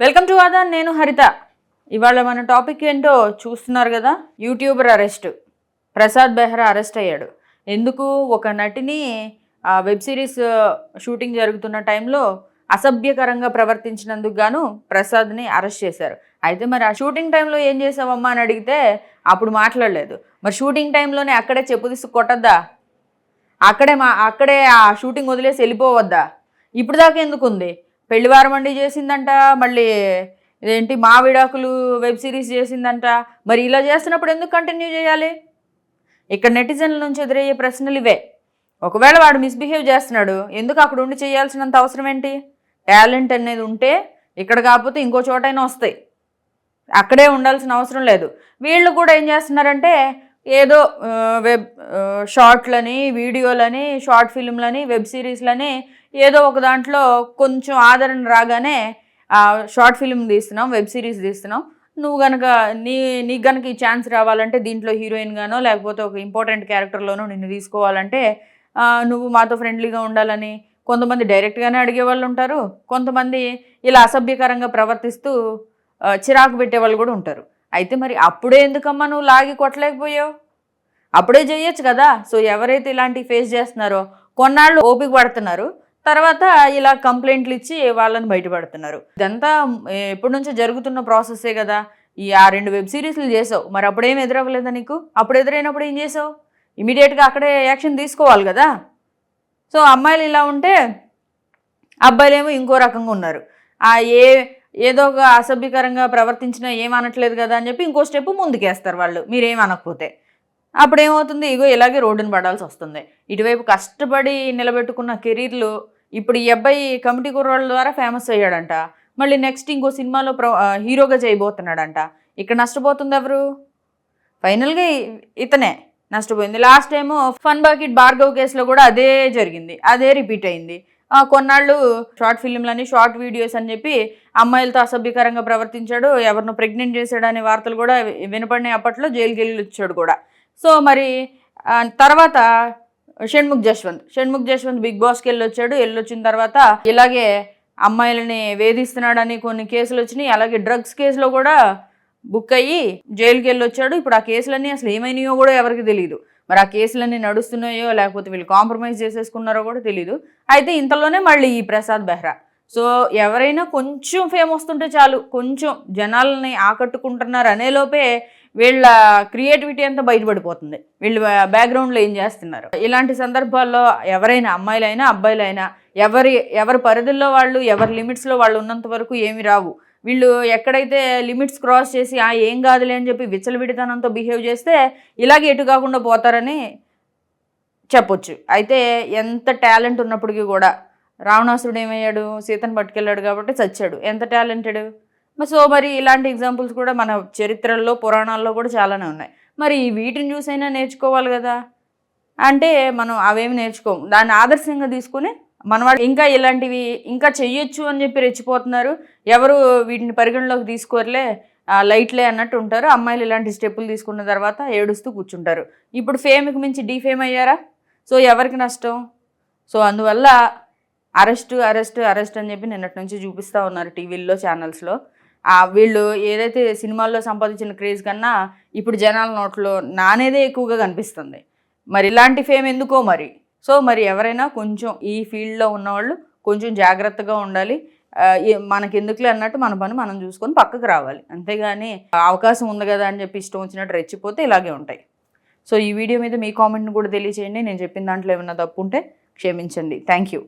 Welcome to Aadan నేను హరిత. ఇవాళ మన టాపిక్ ఏంటో చూస్తున్నారు కదా YouTuber arrest. Prasad Behra arrest అయ్యాడు. ఎందుకు? ఒక నటిని ఆ వెబ్ సిరీస్ షూటింగ్ జరుగుతున్న టైంలో అసభ్యకరంగా ప్రవర్తించినందుకు గాను ప్రసాద్ని అరెస్ట్ చేశారు. అయితే మరి ఆ షూటింగ్ టైంలో ఏం చేసావమ్మా అని అడిగితే అప్పుడు మాట్లాడలేదు. మరి షూటింగ్ టైంలోనే అక్కడే చెప్పు తీసి కొట్టద్దా? అక్కడే మా అక్కడే ఆ షూటింగ్ వదిలేసి వెళ్ళిపోవద్దా? ఇప్పుడు దాకా ఎందుకుంది? పెళ్ళివారం మండి చేసిందంట మళ్ళీ ఇదేంటి మా విడాకులు వెబ్ సిరీస్ చేసిందంట. మరి ఇలా చేస్తున్నప్పుడు ఎందుకు కంటిన్యూ చేయాలి? ఇక్కడ నెటిజన్ల నుంచి ఎదురయ్యే ప్రశ్నలు ఇవే. ఒకవేళ వాడు మిస్బిహేవ్ చేస్తున్నాడు ఎందుకు అక్కడ ఉండి చేయాల్సినంత అవసరం ఏంటి? టాలెంట్ అనేది ఉంటే ఇక్కడ కాకపోతే ఇంకో చోటైనా వస్తాయి. అక్కడే ఉండాల్సిన అవసరం లేదు. వీళ్ళు కూడా ఏం చేస్తున్నారంటే ఏదో వెబ్ షార్ట్లని వీడియోలని షార్ట్ ఫిల్మ్లని వెబ్ సిరీస్లని ఏదో ఒక దాంట్లో కొంచెం ఆదరణ రాగానే షార్ట్ ఫిల్మ్ తీస్తున్నాం వెబ్ సిరీస్ తీస్తున్నాం. నువ్వు గనక నీ నీకు గనక ఈ ఛాన్స్ రావాలంటే దీంట్లో హీరోయిన్గానో లేకపోతే ఒక ఇంపార్టెంట్ క్యారెక్టర్లోనో నిన్ను తీసుకోవాలంటే నువ్వు మాతో ఫ్రెండ్లీగా ఉండాలని కొంతమంది డైరెక్ట్గానే అడిగే వాళ్ళు ఉంటారు. కొంతమంది ఇలా అసభ్యకరంగా ప్రవర్తిస్తూ చిరాకు పెట్టే వాళ్ళు కూడా ఉంటారు. అయితే మరి అప్పుడే ఎందుకమ్మా నువ్వు లాగి కొట్టలేకపోయావు? అప్పుడే చేయొచ్చు కదా. సో ఎవరైతే ఇలాంటివి ఫేస్ చేస్తున్నారో కొన్నాళ్ళు ఓపిక పడుతున్నారు. తర్వాత ఇలా కంప్లైంట్లు ఇచ్చి వాళ్ళని బయటపడుతున్నారు. ఇదంతా ఎప్పటి నుంచో జరుగుతున్న ప్రాసెస్సే కదా. ఈ ఆ రెండు వెబ్ సిరీస్లు చేసావు. మరి అప్పుడేం ఎదురవ్వలేదా నీకు? అప్పుడు ఎదురైనప్పుడు ఏం చేసావు? ఇమీడియట్గా అక్కడే యాక్షన్ తీసుకోవాలి కదా. సో అమ్మాయిలు ఇలా ఉంటే అబ్బాయిలేమో ఇంకో రకంగా ఉన్నారు. ఆ ఏ ఏదో ఒక అసభ్యకరంగా ప్రవర్తించినా ఏమనట్లేదు కదా అని చెప్పి ఇంకో స్టెప్ ముందుకేస్తారు వాళ్ళు. మీరేం అనకపోతే. అప్పుడు ఏమవుతుంది ఇగో ఇలాగే రోడ్డును పడాల్సి వస్తుంది. ఇటువైపు కష్టపడి నిలబెట్టుకున్న కెరీర్లు ఇప్పుడు ఈ అబ్బాయి కమిటీ కుర్రాళ్ళ ద్వారా ఫేమస్ అయ్యాడంట. మళ్ళీ నెక్స్ట్ ఇంకో సినిమాలో ప్ర హీరోగా చేయబోతున్నాడంట. ఇక్కడ నష్టపోతుంది ఎవరు? ఫైనల్గా ఇతనే నష్టపోయింది. Last time fun bucket Bhargav కేసులో కూడా అదే జరిగింది. అదే రిపీట్ అయింది. కొన్నాళ్ళు షార్ట్ ఫిల్మ్లని షార్ట్ వీడియోస్ అని చెప్పి అమ్మాయిలతో అసభ్యకరంగా ప్రవర్తించాడు. ఎవరినో ప్రెగ్నెంట్ చేశాడు అనే వార్తలు కూడా వినపడిన వినపడినాయి అప్పట్లో. జైలుకి వెళ్ళి వచ్చాడు కూడా. సో మరి తర్వాత షణ్ముఖ్ జశ్వంత్. షణ్ముఖ్ జశ్వంత్ బిగ్ బాస్కి వెళ్ళి వచ్చాడు వెళ్ళొచ్చిన తర్వాత ఇలాగే అమ్మాయిలని వేధిస్తున్నాడని కొన్ని కేసులు వచ్చినాయి. అలాగే డ్రగ్స్ కేసులో కూడా బుక్ అయ్యి జైలుకి వెళ్ళొచ్చాడు. ఇప్పుడు ఆ కేసులన్నీ అసలు ఏమైనాయో కూడా ఎవరికి తెలియదు మరి ఆ కేసులన్నీ నడుస్తున్నాయో లేకపోతే వీళ్ళు కాంప్రమైజ్ చేసేసుకున్నారో కూడా తెలియదు అయితే ఇంతలోనే మళ్ళీ ఈ ప్రసాద్ బెహ్రా. సో ఎవరైనా కొంచెం ఫేమ్ వస్తుంటే చాలు కొంచెం జనాలని ఆకట్టుకుంటున్నారు అనేలోపే వీళ్ళ క్రియేటివిటీ అంతా బయటపడిపోతుంది. వీళ్ళు బ్యాక్గ్రౌండ్లో ఏం చేస్తున్నారు? ఇలాంటి సందర్భాల్లో ఎవరైనా అమ్మాయిలైనా అబ్బాయిలైనా ఎవరి ఎవరి పరిధుల్లో వాళ్ళు ఎవరి లిమిట్స్లో వాళ్ళు ఉన్నంత వరకు ఏమి రావు. వీళ్ళు ఎక్కడైతే లిమిట్స్ క్రాస్ చేసి ఆ ఏం కాదులే అని చెప్పి విచ్చలవిడితనంతో బిహేవ్ చేస్తే ఇలాగే ఎటు కాకుండా పోతారని చెప్పొచ్చు. అయితే ఎంత టాలెంట్ ఉన్నప్పటికీ కూడా రావణాసురుడు ఏమయ్యాడు? సీతను పట్టుకెళ్ళాడు కాబట్టి చచ్చాడు. ఎంత టాలెంటెడ్? మరి సో మరి ఇలాంటి ఎగ్జాంపుల్స్ కూడా మన చరిత్రల్లో పురాణాల్లో కూడా చాలానే ఉన్నాయి. మరి వీటిని చూసైనా నేర్చుకోవాలి కదా? అంటే మనం అవేమి నేర్చుకోము. దాన్ని ఆదర్శంగా తీసుకుని మనవాడు ఇంకా ఇలాంటివి ఇంకా చెయ్యొచ్చు అని చెప్పి రెచ్చిపోతున్నారు. ఎవరు వీటిని పరిగణలోకి తీసుకోరలే లైట్లే అన్నట్టు ఉంటారు. అమ్మాయిలు ఇలాంటి స్టెప్పులు తీసుకున్న తర్వాత ఏడుస్తూ కూర్చుంటారు. ఇప్పుడు ఫేమ్కి మించి డీఫేమ్ అయ్యారా? సో ఎవరికి నష్టం? సో అందువల్ల అరెస్ట్ అరెస్ట్ అరెస్ట్ అని చెప్పి నిన్నటి నుంచి చూపిస్తూ ఉన్నారు టీవీల్లో ఛానల్స్లో వీళ్ళు ఏదైతే సినిమాల్లో సంపాదించిన క్రేజ్ కన్నా ఇప్పుడు జనాల నోట్లో నానేదే ఎక్కువగా కనిపిస్తుంది. మరి ఇలాంటి ఫేమ్ ఎందుకో మరి? సో మరి ఎవరైనా కొంచెం ఈ ఫీల్డ్లో ఉన్నవాళ్ళు కొంచెం జాగ్రత్తగా ఉండాలి. మనకెందుకులే అన్నట్టు మన పని మనం చూసుకొని పక్కకు రావాలి. అంతేగాని అవకాశం ఉంది కదా అని చెప్పి ఇష్టం వచ్చినట్టు రెచ్చిపోతే ఇలాగే ఉంటాయి. సో ఈ వీడియో మీద మీ కామెంట్ని కూడా తెలియచేయండి. నేను చెప్పిన దాంట్లో ఏమైనా తప్పు ఉంటే క్షమించండి. Thank you